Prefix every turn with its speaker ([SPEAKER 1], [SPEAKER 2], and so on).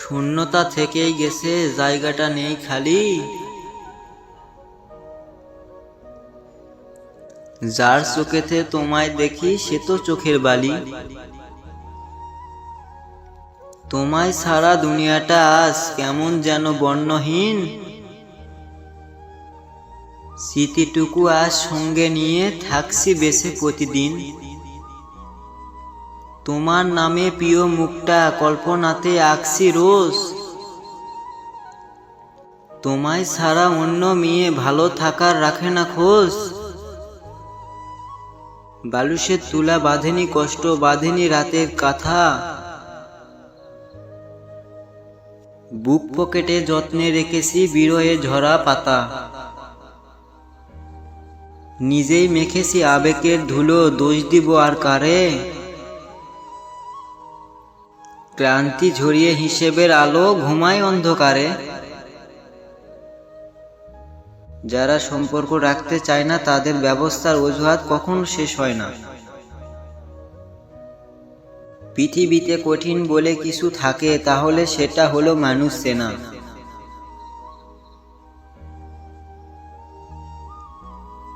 [SPEAKER 1] শূন্যতা থেকেই গেছে, জায়গাটা নেই খালি। যার চোখেতে তোমায় দেখি, সে তো চোখের বালি। তোমায় সারা দুনিয়াটা আজ কেমন যেন বর্ণহীন। স্মৃতিটুকু আজ সঙ্গে নিয়ে থাকছি বেছে প্রতিদিন। তোমার নামে প্রিয় মুখটা কল্পনাতে আঁকছি রোজ। তোমায় ছাড়া অন্য মেয়ে ভালো থাকার রাখে না খোঁজ। বালুসের তুলা বাঁধেনি কষ্ট, বাঁধেনি রাতের কাথা। বুক পকেটে যত্নে রেখেছি বিরয়ে ঝরা পাতা। নিজেই মেখেছি আবেগের ধুলো, দোষ দিব আর কারে? ক্লান্তি ঝরিয়ে হিসেবের আলো, ঘুমায় অন্ধকারে। যারা সম্পর্ক রাখতে চায় না, তাদের ব্যবস্থার অজুহাত কখনো শেষ হয় না। পৃথিবীতে কঠিন বলে কিছু থাকে, তাহলে সেটা হলো মানুষ চেনা